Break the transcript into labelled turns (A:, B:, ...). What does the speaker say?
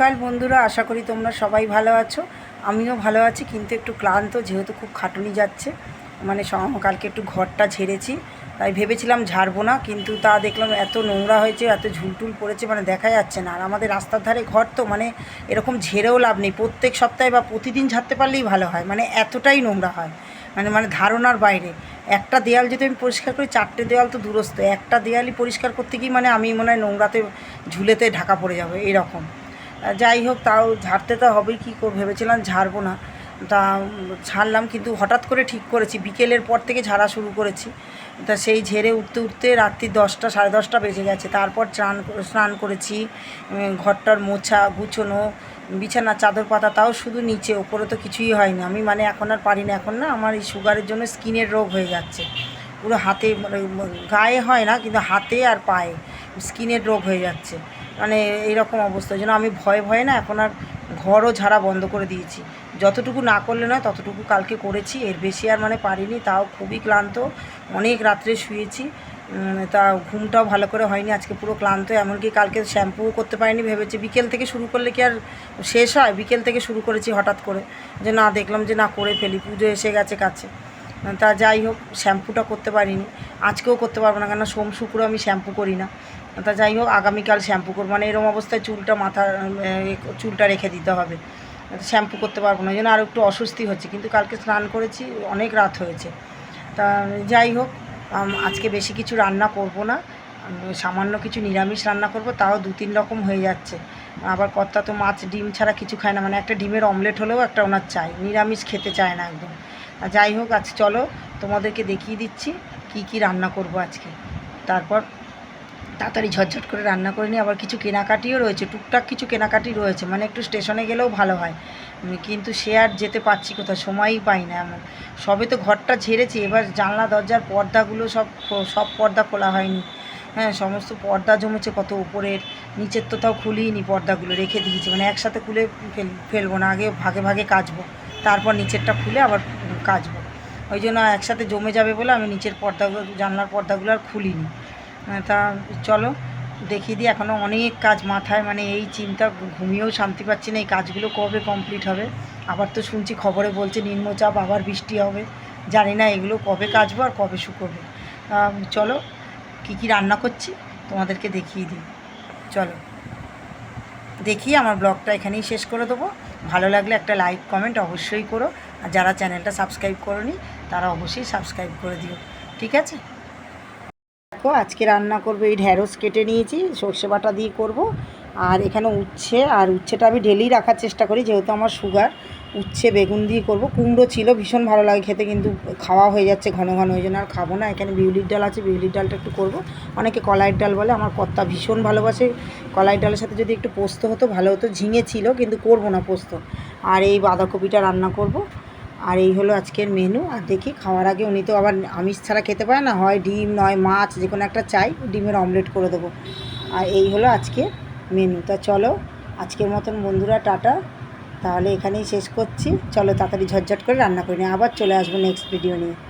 A: কাল বন্ধুরা আশা করি তোমরা সবাই ভালো আছো। আমিও ভালো আছি কিন্তু একটু ক্লান্ত যেহেতু খুব খাটুনি যাচ্ছে। মানে কালকে একটু ঘরটা ঝেড়েছি তাই ভেবেছিলাম ঝাড়বো না কিন্তু তা দেখলাম এত নোংরা হয়েছে এত ঝুলটুল পড়েছে মানে দেখা যাচ্ছে না। আর আমাদের রাস্তার ধারে ঘর তো মানে এরকম ঝেড়েও লাভ নেই। প্রত্যেক সপ্তাহে বা প্রতিদিন ঝাড়তে পারলেই ভালো হয় মানে এতটাই নোংরা হয়। মানে মানে ধারণার বাইরে। একটা দেয়াল যদি আমি পরিষ্কার করি চারটে দেয়াল তো দূরস্থ একটা দেয়ালই পরিষ্কার করতে গিয়ে মানে আমি মনে হয় নোংরাতে ঝুলেতে ঢাকা পড়ে যাবে এইরকম আহ, যাই হোক, তাও ঝাড়তে তো হবেই, কী ভেবেছিলাম ঝাড়বো না। তা ছাড়লাম কিন্তু হঠাৎ করে ঠিক করেছি, বিকেলের পর থেকে ঝাড়া শুরু করেছি। তা সেই ঝেড়ে উঠতে উঠতে রাত্রি দশটা, সাড়ে দশটা বেজে গেছে। তারপর স্নান স্নান করেছি ঘরটার মোছা গুছোনো, বিছানা, চাদর পাতা, তাও শুধু নিচে, ওপরে তো কিছুই হয়নি। আমি মানে এখন আর পারি না, এখন না আমার এই সুগারের জন্য স্কিনের রোগ হয়ে যাচ্ছে। পুরো হাতে মানে গায়ে হয় না, কিন্তু হাতে আর পায়ে স্কিনের রোগ হয়ে যাচ্ছে। মানে এইরকম অবস্থা জন্য আমি ভয়ে ভয়ে না এখন আর ঘরও ঝাড়া বন্ধ করে দিয়েছি। যতটুকু না করলে নয়, ততটুকু কালকে করেছি। এর বেশি আর মানে পারিনি, তাও খুবই ক্লান্ত। অনেক রাত্রে শুয়েছি। তা ঘুমটাও ভালো করে হয়নি, আজকে পুরো ক্লান্ত। এমনকি কালকে শ্যাম্পুও করতে পারিনি, ভেবেছি বিকেল থেকে শুরু করলে কি আর শেষ হয়? বিকেল থেকে শুরু করেছি হঠাৎ করে। যে না, দেখলাম যে না, করে ফেলি, পুজো এসে গেছে কাছে। তা যাই হোক, শ্যাম্পুটা করতে পারিনি। আজকেও করতে পারব না কেন সোম, শুক্র আমি শ্যাম্পু করি না। তা যাই হোক, আগামীকাল শ্যাম্পু করব। মানে এরকম অবস্থায় চুলটা মাথা চুলটা রেখে দিতে হবে। শ্যাম্পু করতে পারব না। জন্য আরও একটু অস্বস্তি হচ্ছে। কিন্তু কালকে স্নান করেছি, অনেক রাত হয়েছে। তা যাই হোক আজকে বেশি কিছু রান্না করব না। সামান্য কিছু নিরামিষ রান্না করব, তাও দু তিন রকম হয়ে যাচ্ছে। আবার কর্তা তো মাছ, ডিম ছাড়া কিছু খায় না। মানে একটা ডিমের অমলেট হলেও একটা ওনার চাই। নিরামিষ খেতে চায় না একদম। যাই হোক, আজ চলো তোমাদেরকে দেখিয়ে দিচ্ছি কি কি রান্না করব আজকে। তারপর তাড়াতাড়ি ঝটঝট করে রান্না করে নিই আবার কিছু কেনাকাটিও রয়েছে, টুকটাক কিছু কেনাকাটি রয়েছে মানে একটু স্টেশনে গেলেও ভালো হয়। কিন্তু সে আর যেতে পারছি কোথাও সময়ই পাই না এমন। সবে তো ঘরটা ঝেড়েছি, এবার জানলা, দরজার পর্দাগুলো সব সব পর্দা খোলা হয়নি। হ্যাঁ সমস্ত পর্দা জমেছে, কত উপরের, নিচের তো তাও খুলিনি পর্দাগুলো, রেখে দিয়েছি মানে একসাথে খুলে ফেল, ফেলব না, আগে ভাগে ভাগে কাচবো, তারপর নিচেরটা খুলে আবার কাচবো। ওই জন্য একসাথে জমে যাবে বলে আমি নিচের পর্দাগুলো, জানলার পর্দাগুলো আর খুলিনি। তা চলো, দেখিয়ে দিই এখনও অনেক কাজ মাথায় মানে এই চিন্তা, ঘুমিয়েও শান্তি পাচ্ছি না, এই কাজগুলো কবে কমপ্লিট হবে? আবার তো শুনছি খবরে বলছে, নিম্নচাপ, আবার বৃষ্টি হবে। জানি না এগুলো কবে কাজবো আর কবে শুকোবে। চলো, কী কী রান্না করছি, তোমাদেরকে দেখিয়ে দিই। চলো দেখি আমার ব্লগটা এখানেই শেষ করে দেবো। ভালো লাগলে একটা লাইক কমেন্ট অবশ্যই করো। আর যারা চ্যানেলটা সাবস্ক্রাইব করোনি, তারা অবশ্যই সাবস্ক্রাইব করে দিও। ঠিক আছে? দেখো, আজকে রান্না করব এই ঢ্যাঁড়স কেটে নিয়েছি, সর্ষে বাটা দিয়ে করব। আর এখানে উচ্ছে, আর উচ্ছেটা আমি ডেলি রাখার চেষ্টা করি, যেহেতু আমার সুগার উচ্ছে, বেগুন দিয়ে করব। কুমড়ো ছিল, ভীষণ ভালো লাগে খেতে, কিন্তু খাওয়া হয়ে যাচ্ছে ঘন ঘন, ওই জন্য আর খাব না। এখানে বিউলির ডাল আছে, বিউলির ডালটা একটু করব। অনেকে কলাইয়ের ডাল বলে, আমার কর্তা ভীষণ ভালোবাসে। কলাইয়ের ডালের সাথে যদি একটু পোস্ত হতো, ভালো হতো, ঝিঙে ছিল, কিন্তু করব না পোস্ত। আর এই বাঁধাকপিটা রান্না করব। আর এই হলো আজকের মেনু আর দেখি খাওয়ার আগে উনি তো আবার আমিষ ছাড়া খেতে পারে না, হয় ডিম, নয় মাছ, যে কোনো একটা চাই, ডিমের অমলেট করে দেবো। আর এই হলো আজকে মেনু তা চলো আজকের মতন বন্ধুরা, টাটা। তাহলে এখানেই শেষ করছি। চলো তাড়াতাড়ি ঝটঝট করে রান্না করে নিই। আবার চলে আসব নেক্সট ভিডিও নিয়ে।